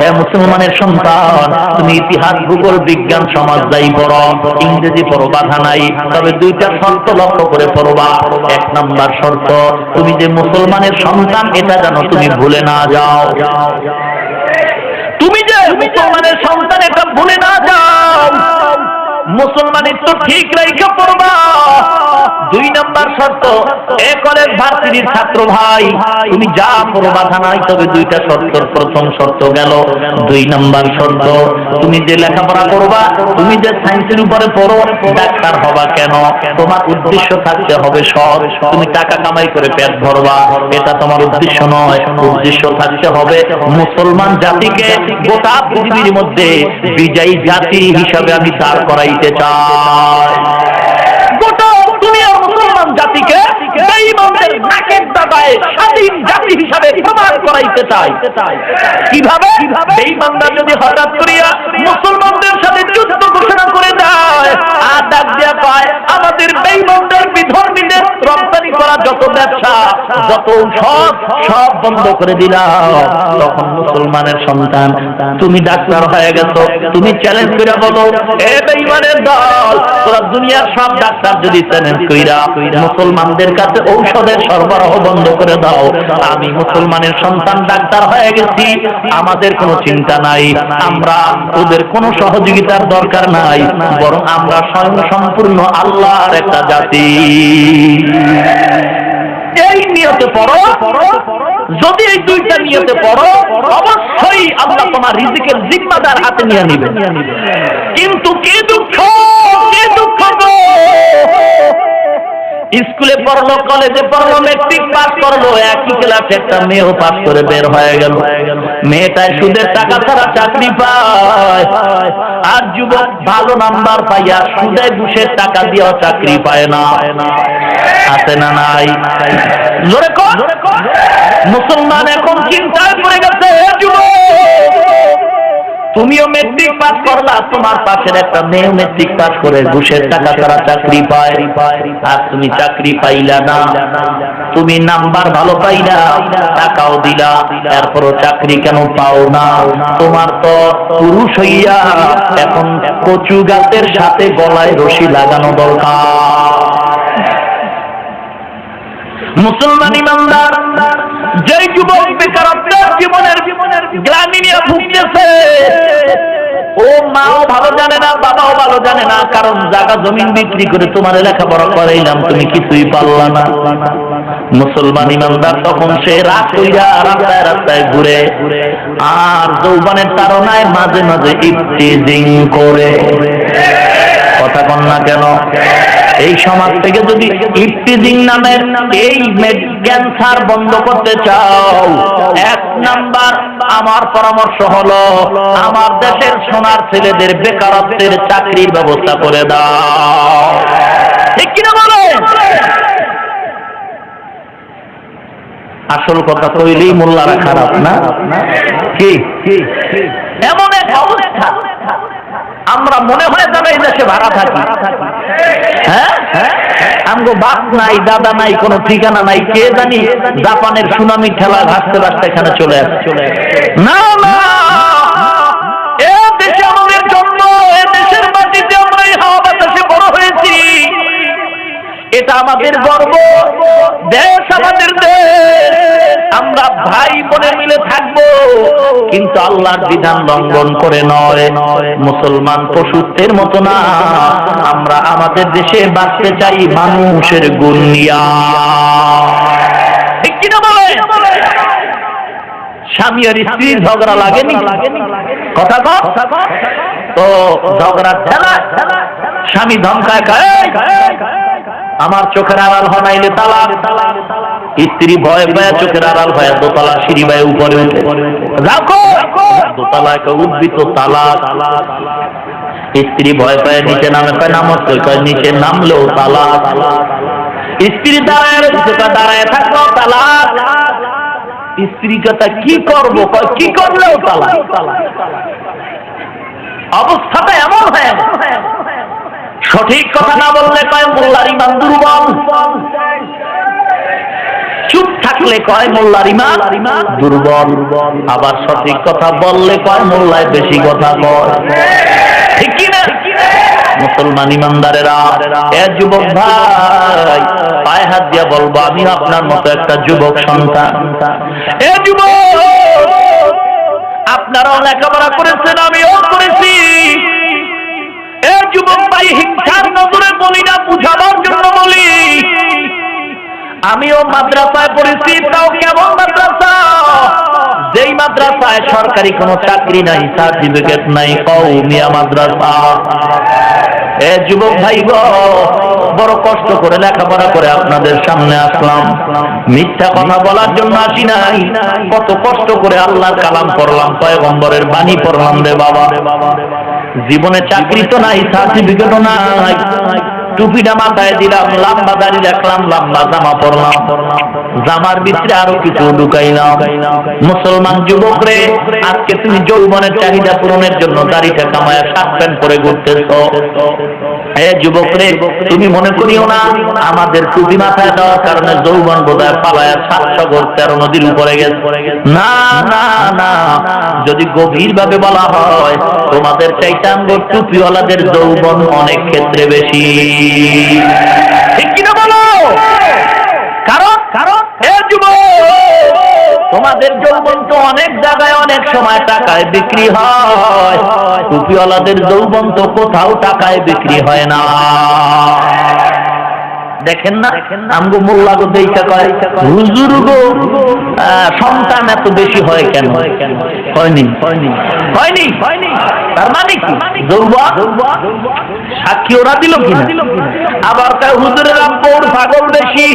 মুসলমানের সন্তান, তুমি ইতিহাস, ভূগোল, বিজ্ঞান, সমাজ যাই পড়ো, ইংরেজি পড়ো, বাধা নাই, তবে দুইটা শর্ত লক্ষ্য করে পড়বা। এক নাম্বার শর্ত, তুমি যে মুসলমানের সন্তান, এটা যেন তুমি ভুলে না যাও। তুমি যে মুসলমানের সন্তান, এটা ভুলে না যাও। মুসলমানের তো ঠিক রেখে পড়বা। দুই নাম্বার শর্ত, এ কলেজ ভার্সিটির ছাত্র ভাই, তুমি যা পড়বা নাই, তবে দুইটা শর্তর প্রথম শর্ত গেল। দুই নাম্বার শর্ত, তুমি যে লেখাপড়া করবা, তুমি যে সায়েন্সের উপরে পড়ো, ডাক্তার হবা কেন? তোমার উদ্দেশ্য থাকতে হবে সৎ। তুমি টাকা কামাই করে পেট ভরবা, এটা তোমার উদ্দেশ্য নয়। উদ্দেশ্য থাকতে হবে মুসলমান জাতিকে গোটা পৃথিবীর মধ্যে বিজয়ী জাতি হিসাবে আমি দাঁড় করাইতে চাই গোটা দুনিয়ার মুসলমান জাতিকে বেঈমানদের নাকের দাবায় স্বাধীন জাতি হিসাবে প্রমাণ চাই কীভাবে? বেঈমানরা যদি হঠাৎ করিয়া মুসলমানদের সাথে যুদ্ধ ঘোষণা করে দেয় আর ডাক দেয়া পায় আমাদের বেঈমানদের বিধর্মীদের রপ্তানি করা যত ব্যবসা যত সব সব বন্ধ করে দিলাম, তখন মুসলমানের সন্তান, তুমি ডাক্তার হয়ে গেছো, তুমি চ্যালেঞ্জ করে বলো, এ দল, তোরা দুনিয়ার সব ডাক্তার যদি চ্যালেঞ্জ কইরা মুসলমানদের কাছে ঔষধের সরবরাহ বন্ধ করে দাও। আমি মুসলমানের সন্তান ডাক্তার হয়ে গেছি, আমাদের কোনো চিন্তা নাই, আমরা ওদের কোনো সহযোগিতার দরকার নাই, বরং আমরা স্বয়ং সম্পূর্ণ আল্লাহর একটা জাতি। এই নিয়তে পড়ো। যদি এই দুইটা নিয়তে পড়ো অবশ্যই আল্লাহ তোমার রিজিকের জিম্মাদার হাতে নিয়ে নিবে। কিন্তু কি দুঃখ? কি দুঃখ স্কুলে পড়ল কলেজে পড়ল মেট্রিক পাস করল একই ক্লাসে একটা মেয়েও পাস করে বের হয়ে গেল। মেয়েটায় সুদের টাকা ছাড়া চাকরি পায়। আর যুবক ভালো নাম্বার পাইয়া সুদে ঘুষের টাকা দিয়েও চাকরি পায় না। আছে না নাই? মুসলমান এখন চিন্তায় পড়ে গেছে যুবক। তুমিও মেট্রিক পাস করলা, তোমার পাশের একটা মেয়ে মেট্রিক পাস করে, ঘুষের টাকা ছাড়া চাকরি পায়। আর তুমি চাকরি পাইলা না। তুমি নাম্বার ভালো পাইলা, টাকাও দিলা, এরপরও চাকরি কেন পাও না? তোমার তো পুরুষ হইয়া এখন কচু গাছের সাথে গলায় রশি লাগানো দরকার। মুসলমান ইমানদার, যেই যুবক বেকারত্বের জীবনের জীবনের ভুগতেছে। ও মাও ভালো জানে না বাবাও ভালো জানে না কারণ জায়গা জমিন বিক্রি করে তোমার লেখাপড়া করাইলাম তুমি কিছুই পারলা না। মুসলমান ইমানদার তখন সে রাত কইরা রাস্তায় রাস্তায় ঘুরে আর যৌবনের তারনায় মাঝে মাঝে ইফতিজিং করে। কথা কন না কেন? এই সমাজ থেকে যদি ইফতিজিং নামের এই ক্যান্সার বন্ধ করতে চাও, এক নাম্বার আমার পরামর্শ হলো, আমার দেশের সোনার ছেলেদের বেকারত্বের চাকরির ব্যবস্থা করে দাও। ঠিক কিনা বলো আসল কথা কইলেই মোল্লারা খারাপ না? কি? এমন এক অবস্থা আমরা মনে হয় যাবে এই দেশে ভাড়া থাকি। হ্যাঁ? আমগো বাপ নাই, দাদা নাই, কোনো ঠিকানা নাই, কে জানি জাপানের সুনামি খেলা ভাসতে ভাসতে এখানে চলে আসে চলে না না। এ দেশে আমাদের জন্ম, এ দেশের মাটিতে আমরা এই হাওয়া হয়েছি। এটা আমাদের গর্ব। দেশ আমাদের দেশ। আমরা ভাই কিন্তু আল্লাহর বিধান লঙ্ঘন করে নয়। মুসলমান পশুত্বের মতো না। আমরা আমাদের দেশে বাঁচতে চাই মানুষের গুণ নিয়া। ঠিক কিনা বলে? স্বামী আর স্ত্রীর ঝগড়া লাগেনি? কথা কর তো ঝগড়া ঠেলা? স্বামী ধমকায় আমার চোখের আড়াল হনাইলে তালা স্ত্রী ভয় পায় চোখের আড়াল হয় দোতলা সিঁড়ি বায় উপরে উঠে। দোতলা উদ্ভিত তালা স্ত্রী ভয় পায় নিচে নামে পায় নামত নিচে নামলেও তালা স্ত্রী দাঁড়ায় দাঁড়ায় থাকলেও তালা স্ত্রী কথা কি করব? কি করলেও তালা অবস্থাটা এমন হয়ে সঠিক কথা না বললে কয় মোল্লার ইমান দুর্বল? চুপ থাকলে কয় মোল্লার ইমান দুর্বল? আবার সঠিক কথা বললে কয় মোল্লায় বেশি কথা ঠিক কি না মুসলমান ইমানদারেরা, এ যুবক ভাই, পায়ে হাত দিয়া বলব, আমি আপনার মতো একটা যুবক সন্তান। এ যুবক, আপনারাও লেখাপড়া করেছেন, আমিও করেছি এ যুবক ভাই হিংসার নজরে বলি না বুঝাবার জন্য বলি। আমিও মাদ্রাসায় পড়েছি, তাও কেমন মাদ্রাসা? যেই মাদ্রাসায় সরকারি কোনো চাকরি নাই, সার্টিফিকেট নাই কৌমিয়া মাদ্রাসা। এ যুবক ভাই বড় কষ্ট করে লেখাপড়া করে আপনাদের সামনে আসলাম। মিথ্যা কথা বলার জন্য আসি নাই। কত কষ্ট করে আল্লাহর কালাম পড়লাম, পয়গম্বরের বাণী পড়লাম রে বাবা। জীবনে চাকরি তো নাই সার্টিফিকেটও নাই। টুপিটা মাথায় দিলাম, লাম্বা দাড়ি রাখলাম, লাম্বা জামা পরলাম। জামার ভিতরে আরও কিছু ঢুকাইলাম। মুসলমান যুবক রে আজকে তুমি যৌবনের চাহিদা পূরণের জন্য দাড়িটা কামায়, শার্ট প্যান্ট পরে ঘুরতেছ। যুবক রে তুমি মনে করিও না, আমাদের টুপি মাথায় দেওয়ার কারণে যৌবন বোধহয় পালায় সাত সাগর তেরো নদীর উপরে গেছে। না না না, যদি গভীর ভাবে বলা হয়, তোমাদের চাইতাম টুপিওয়ালাদের যৌবন অনেক ক্ষেত্রে বেশি। ঠিক কিনা বলো? অনেক সময় টাকায় বিক্রি হয়। টুপিওয়ালাদের যৌবন তো কোথাও টাকায় বিক্রি হয় না। দেখেন না? আমগো মোল্লা গো দেখা কয় হুজুর গো সন্তান এত বেশি হয় কেন? হয়নি। হয়নি। হয়নি তার মানে কি? যৌবা সাক্ষী ওরা দিল আবার কয়, হুজুরের আব্বুর পাগল বেশি।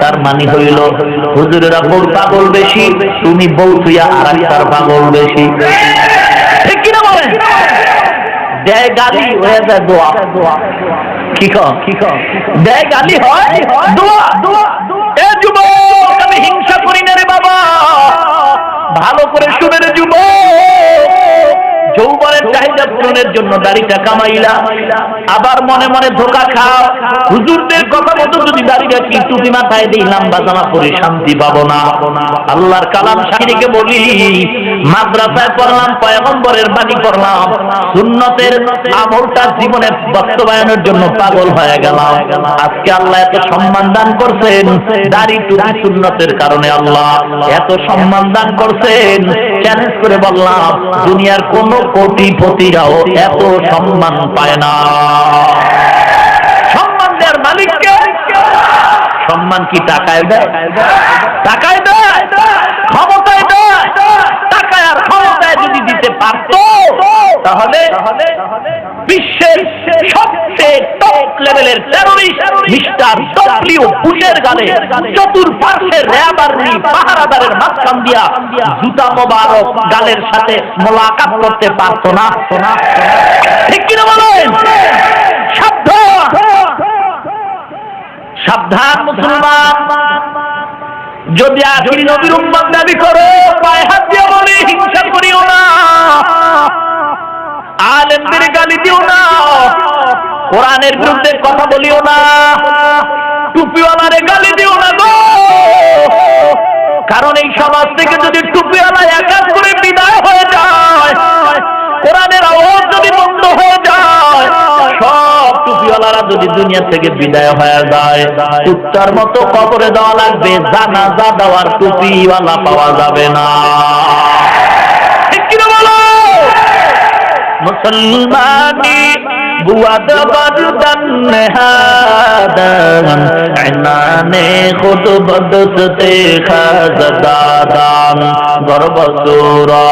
তার মানে হইল, হুজুরের আব্বুর পাগল বেশি, তুমি বউ তুইয়া আর পাগল বেশি। ঠিক কিনা বলেন? দেয় গালি হয়ে যায় দোয়া। এ হিংসা করি না রে বাবা। ভালো করে শুনে রে যুবক। চাহিদা পূরণের জন্য দাড়িটা কামাইলা। আবার মনে মনে ধোকা খাও। হুজুরদের কথা মতো যদি দাড়ি রাখি টুপি মাথায় দিই, লম্বা জামা পরে শান্তি পাবো না। আল্লাহর কালাম সাকিরিকে বলি, মাদ্রাসায় পড়লাম, পয়গম্বরের বাণী পড়লাম, সুন্নতের আমলটা জীবনে বাস্তবায়নের জন্য পাগল হয়ে গেলাম। আজকে আল্লাহ এত সম্মান দান করছেন, দাড়ি টুপি সুন্নতের কারণে আল্লাহ এত সম্মান দান করছেন। চ্যালেঞ্জ করে বললাম, দুনিয়ার কোন কোটিপতিরাও এত সম্মান পায় না। সম্মান দেওয়ার মালিককে সম্মান কি টাকায় দেয়? টাকায় দেয়? ক্ষমতায় দেয়? টাকায় আর ক্ষমতায় যদি দিতে পারত, তাহলে বিশ্বের সবচেয়ে লেভেলের মিস্টার ডব্লিউ বুশের গালে, চতুর্পার্শ্বে র্যাব আর্মি পাহারাদারের মাঝখান দিয়া, জুতা মোবারক গালের সাথে মোলাকাত করতে পারতো না। ঠিক কিনা বলেন? সাবধান। সাবধান, মুসলমান। যদি আখিরি নবীর উম্মত দাবি করো, পায়ে হাত দিয়ে বলি হিংসা করিও না। আলেমদের গালি দিও না। কোরআনের বিরুদ্ধে কথা বলিও না। টুপিওয়ালারে গালি দিও না গো। কারণ এই সমাজ থেকে যদি টুপিওয়ালা একাজ করে বিদায় হয়ে যায়, কোরআনের আওয়াজ যদি বন্ধ হয়ে যায়, সব টুপিওয়ালারা যদি দুনিয়া থেকে বিদায় হয়ে যায় উত্তর মতো কবরে দেওয়া লাগবে জানাজা দেওয়ার টুপিওয়ালা পাওয়া যাবে না। ঠিক কিনা বলো? মুসলমানি বরদন হাদান আনানে খুদ বদসতে খাজদাদান গর্ব সুরা